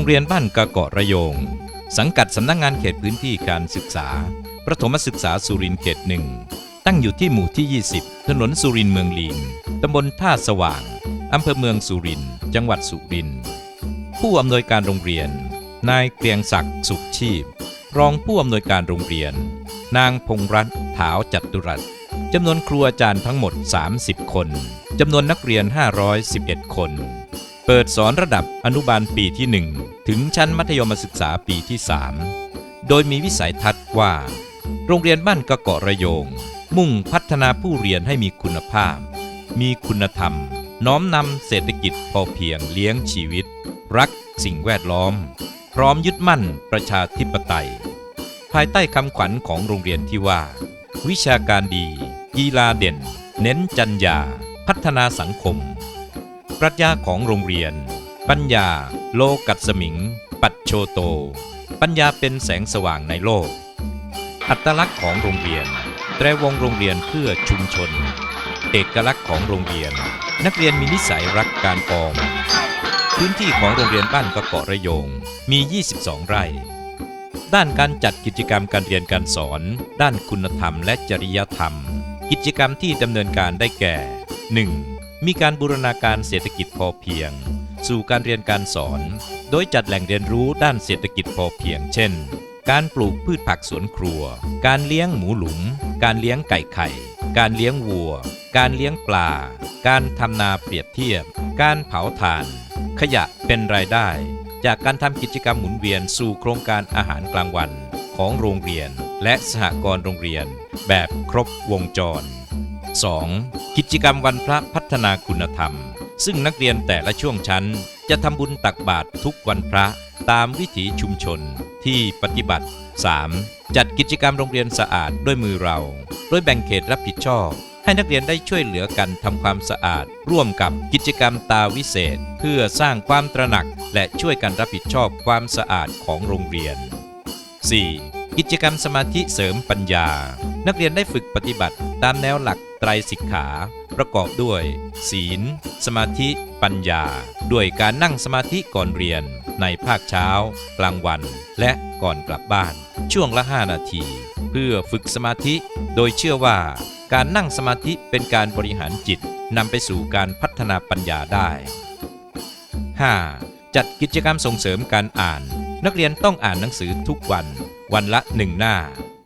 รงเรียนบ้านกะเกาะระยง สังกัดสำนักงงานเขตพื้นที่การศึกษา ประถมศึกษาสุรินเขตหนึ่ง ตั้งอยู่ที่หมู่ที่ 20 ถนนสุรินเมืองลีนตำบลท่าสว่าง อำเภอเมืองสุริน จังหวัดสุริน ผู้อำนวยการโรงเรียน นายเกรียงศักดิ์สุขชีพ รองผู้อำนวยการโรงเรียน นางพงรัตน์ถาวจัตุรัสจำนวนครูอาจารย์ทั้งหมด 30 คน จำนวนนักเรียน 511 คน เปิดสอนระดับอนุบาลปีที่ 1 ถึงชั้นมัธยมศึกษาปีที่ 3 โดยมีวิสัยทัศน์ว่า โรงเรียนบ้านกะเกาะระโยง มุ่งพัฒนาผู้เรียนให้มีคุณภาพ มีคุณธรรม น้อมนำเศรษฐกิจพอเพียงเลี้ยงชีวิต รักสิ่งแวดล้อม พร้อมยึดมั่นประชาธิปไตย ภายใต้คำขวัญของโรงเรียนที่ว่า วิชาการดี กีฬาเด่น เน้นจัญญา พัฒนาสังคม ปรัชญาของโรงเรียน ปัญญา โลกัสมิง ปัจโชโต ปัญญาเป็นแสงสว่างในโลก อัตลักษณ์ของโรงเรียน แตรวงโรงเรียนเพื่อชุมชน เอกลักษณ์ของโรงเรียน นักเรียนมีนิสัยรักการออมพื้นที่ของโรงเรียนบ้านกะเกาะระยงมี 22 ไร่ ด้านการจัดกิจกรรมการเรียนการสอน ด้านคุณธรรมและจริยธรรม กิจกรรมที่ดำเนินการได้แก่ 1. มีการบูรณาการเศรษฐกิจพอเพียง สู่การเรียนการสอน โดยจัดแหล่งเรียนรู้ด้านเศรษฐกิจพอเพียง เช่น การปลูกพืชผักสวนครัว การเลี้ยงหมูหลุม การเลี้ยงไก่ไข่ การเลี้ยงวัว การเลี้ยงปลา การทำนาเปรียบเทียบ การเผาถ่าน ขยะเป็นรายได้ จากการทำกิจกรรมหมุนเวียนสู่โครงการอาหารกลางวันของโรงเรียนและสหกรณ์โรงเรียน แบบครบวงจร 2. กิจกรรมวันพระพัฒนาคุณธรรม ซึ่งนักเรียนแต่ละช่วงชั้น จะทำบุญตักบาตรทุกวันพระตามวิถีชุมชนที่ปฏิบัติ 3. จัดกิจกรรมโรงเรียนสะอาดด้วยมือเรา โดยแบ่งเขตรับผิดชอบ ให้นักเรียนได้ช่วยเหลือกันทำความสะอาด ร่วมกับกิจกรรมตาวิเศษ เพื่อสร้างความตระหนัก และช่วยกันรับผิดชอบความสะอาดของโรงเรียน 4. กิจกรรมสมาธิเสริมปัญญา นักเรียนได้ฝึกปฏิบัติตามแนวหลักไตรสิกขา ประกอบด้วย ศีล สมาธิ ปัญญา ด้วยการนั่งสมาธิก่อนเรียน ในภาคเช้า กลางวัน และก่อนกลับบ้าน ช่วงละ 5 นาที เพื่อฝึกสมาธิ โดยเชื่อว่า การนั่งสมาธิเป็นการบริหารจิตนำไปสู่การพัฒนาปัญญาได้ 5. จัดกิจกรรมส่งเสริมการอ่าน นักเรียนต้องอ่านหนังสือทุกวัน วันละหนึ่งหน้า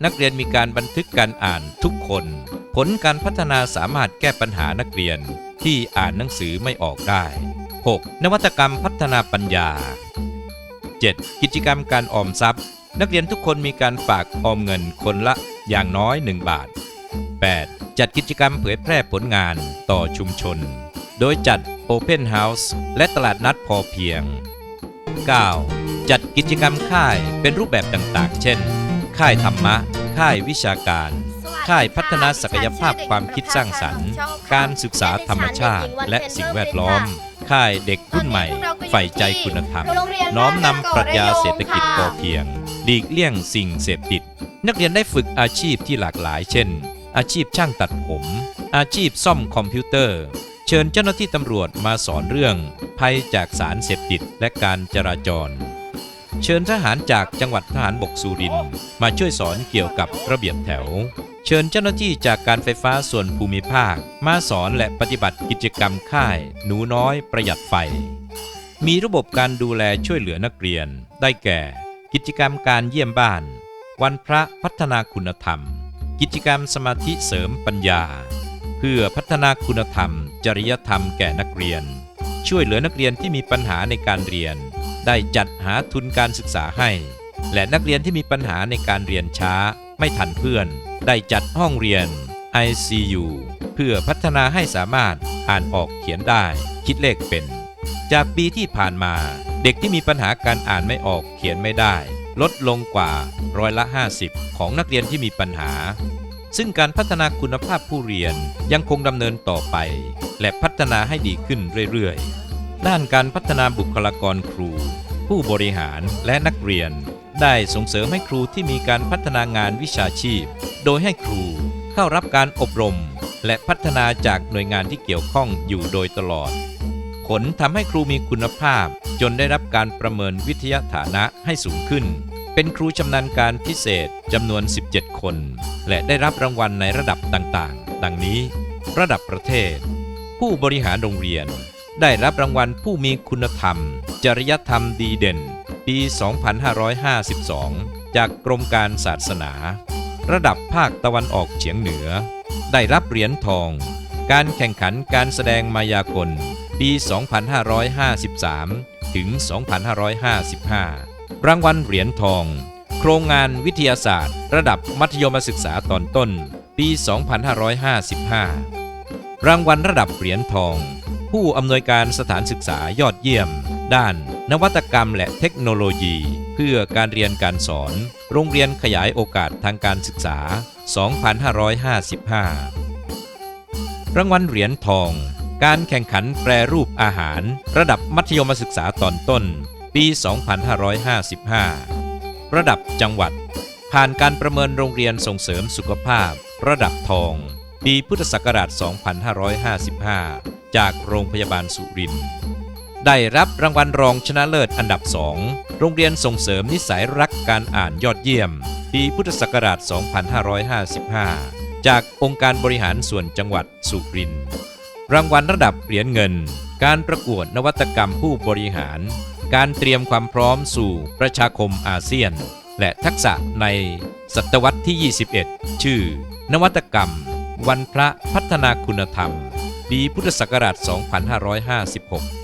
นักเรียนมีการบันทึกการอ่านทุกคน ผลการพัฒนาสามารถแก้ปัญหานักเรียนที่อ่านหนังสือไม่ออกได้ 6. นวัตกรรมพัฒนาปัญญา 7. กิจกรรมการออมทรัพย์ นักเรียนทุกคนมีการฝากออมเงินคนละอย่างน้อย 1 บาท 8. จัดกิจกรรมเผยแพร่ผลงานต่อชุมชน โดยจัด Open House และตลาดนัดพอเพียง 9. จัดกิจกรรมค่ายเป็นรูปแบบต่างๆ เช่น ค่ายธรรมะ ค่ายวิชาการ ค่ายพัฒนาศักยภาพความคิดสร้างสรรค์ การศึกษาธรรมชาติ และสิ่งแวดล้อม ค่ายเด็กรุ่นใหม่ใฝ่ใจคุณธรรม น้อมนำปรัชญาเศรษฐกิจพอเพียงหลีกเลี่ยงสิ่งเสพติด นักเรียนได้ฝึกอาชีพที่หลากหลาย เช่น อาชีพช่างตัดผม อาชีพซ่อมคอมพิวเตอร์ เชิญเจ้าหน้าที่ตำรวจมาสอนเรื่อง ภัยจากสารเสพติดและการจราจร เชิญทหารจากจังหวัดทหารบกสุรินมาช่วยสอนเกี่ยวกับระเบียบแถว เชิญเจ้าหน้าที่จากการไฟฟ้าส่วนภูมิภาค มาสอนและปฏิบัติกิจกรรมค่าย หนูน้อยประหยัดไฟ มีระบบการดูแลช่วยเหลือนักเรียน ได้แก่ กิจกรรมการเยี่ยมบ้าน วันพระพัฒนาคุณธรรม กิจกรรมสมาธิเสริมปัญญา เพื่อพัฒนาคุณธรรม จริยธรรมแก่นักเรียน ช่วยเหลือนักเรียนที่มีปัญหาในการเรียน ได้จัดหาทุนการศึกษาให้ และนักเรียนที่มีปัญหาในการเรียนช้า ไม่ทันเพื่อน ได้จัดห้องเรียน ICU เพื่อพัฒนาให้สามารถอ่านออกเขียนได้ คิดเลขเป็น จากปีที่ผ่านมา เด็กที่มีปัญหาการอ่านไม่ออกเขียนไม่ได้ ลดลงกว่าร้อยละ 50 ของนักเรียนที่มีปัญหา ซึ่งการพัฒนาคุณภาพผู้เรียนยังคงดำเนินต่อไป และพัฒนาให้ดีขึ้นเรื่อยๆ ด้านการพัฒนาบุคลากรครู ผู้บริหารและนักเรียน ได้ส่งเสริมให้ครูที่มีการพัฒนางานวิชาชีพ โดยให้ครูเข้ารับการอบรม และพัฒนาจากหน่วยงานที่เกี่ยวข้องอยู่โดยตลอด ผลทำให้ครูมีคุณภาพ จนได้รับการประเมินวิทยาฐานะให้สูงขึ้น เป็นครูชำนาญการพิเศษจำนวน 17 คน และได้รับรางวัลในระดับต่างๆ ดังนี้ ระดับประเทศ ผู้บริหารโรงเรียน ได้รับรางวัลผู้มีคุณธรรม จริยธรรมดีเด่น ปี 2552 จากกรมการศาสนา ระดับภาคตะวันออกเฉียงเหนือ ได้รับเหรียญทอง การแข่งขันการแสดงมายากล ปี 2553 ถึง 2555 รางวัลเหรียญทอง โครงงานวิทยาศาสตร์ ระดับมัธยมศึกษาตอนต้น ปี 2555 รางวัลระดับเหรียญทอง ผู้อำนวยการสถานศึกษายอดเยี่ยม ด้าน นวัตกรรมและเทคโนโลยี เพื่อการเรียนการสอน โรงเรียนขยายโอกาสทางการศึกษา 2555 รางวัลเหรียญทอง การแข่งขันแปรรูปอาหาร ระดับมัธยมศึกษาตอนต้น ปี 2555 ระดับจังหวัด ผ่านการประเมินโรงเรียนส่งเสริมสุขภาพ ระดับทอง ปีพุทธศักราช 2555 จากโรงพยาบาลสุรินทร์ได้รับรางวัลรองชนะเลิศอันดับ2โรงเรียนส่งเสริมนิสัยรักการอ่านยอดเยี่ยม ปีพุทธศักราช 2555 จากองค์การบริหารส่วนจังหวัดสุรินทร์รางวัลระดับเหรียญเงิน การประกวดนวัตกรรมผู้บริหาร การเตรียมความพร้อมสู่ประชาคมอาเซียน และทักษะในศตวรรษที่ 21 ชื่อ นวัตกรรม วันพระพัฒนาคุณธรรม ปีพุทธศักราช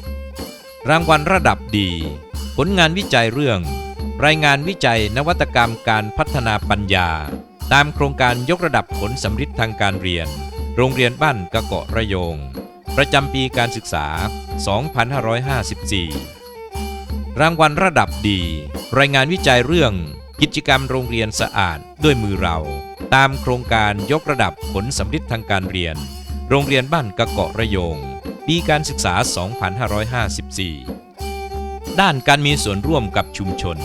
2556 รางวัลระดับดี ผลงานวิจัยเรื่อง รายงานวิจัยนวัตกรรมการพัฒนาปัญญา ตามโครงการยกระดับผลสำฤทธิ์ทางการเรียน โรงเรียนบ้านกะเกาะระยง ประจำปีการศึกษา 2554 รางวัลระดับดี รายงานวิจัยเรื่อง กิจกรรมโรงเรียนสะอาดด้วยมือเรา ตามโครงการยกระดับผลสำฤทธิ์ทางการเรียน โรงเรียนบ้านกะเกาะระยง ปีการศึกษา 2554 ด้านการมีส่วนร่วมกับชุมชน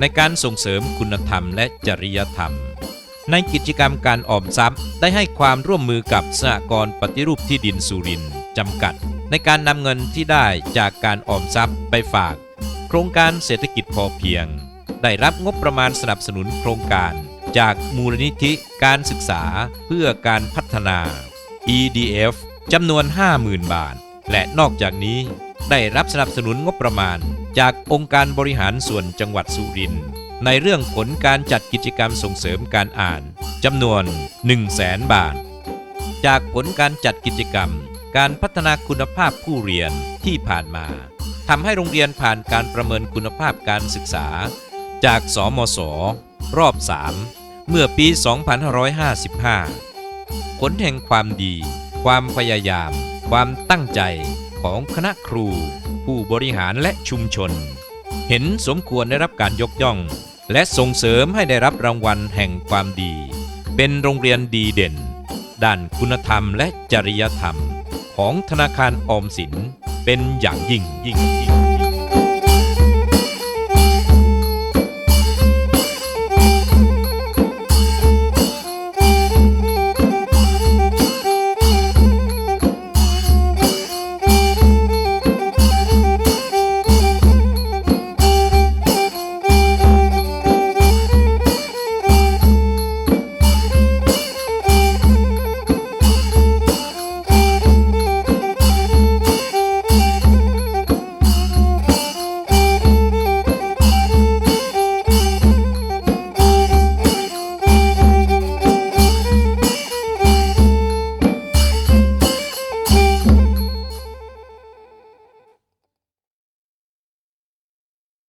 ในการส่งเสริมคุณธรรมและจริยธรรม ในกิจกรรมการออมทรัพย์ได้ให้ความร่วมมือกับสหกรณ์ปฏิรูปที่ดินสุรินทร์จำกัด ในการนำเงินที่ได้จากการออมทรัพย์ไปฝาก โครงการเศรษฐกิจพอเพียง ได้รับงบประมาณสนับสนุนโครงการ จากมูลนิธิการศึกษาเพื่อการพัฒนา EDF จำนวน 50,000 บาท และนอกจากนี้ได้รับสนับสนุนงบประมาณ จากองค์การบริหารส่วนจังหวัดสุรินทร์ในเรื่องผลการจัดกิจกรรมส่งเสริมการอ่านจำนวน 1 0 0 0 0แสนบาท จากผลการจัดกิจกรรม การพัฒนาคุณภาพผู้เรียนที่ผ่านมาทำให้โรงเรียนผ่านการประเมินคุณภาพการศึกษา จากสมศรอบ 3 เมื่อปี 2555 ผลแห่งความดี ความพยายาม ความตั้งใจของคณะครู ผู้บริหารและชุมชน เห็นสมควรได้รับการยกย่อง และส่งเสริมให้ได้รับรางวัลแห่งความดี เป็นโรงเรียนดีเด่น ด้านคุณธรรมและจริยธรรม ของธนาคารออมสินเป็นอย่างยิ่งยิ่ง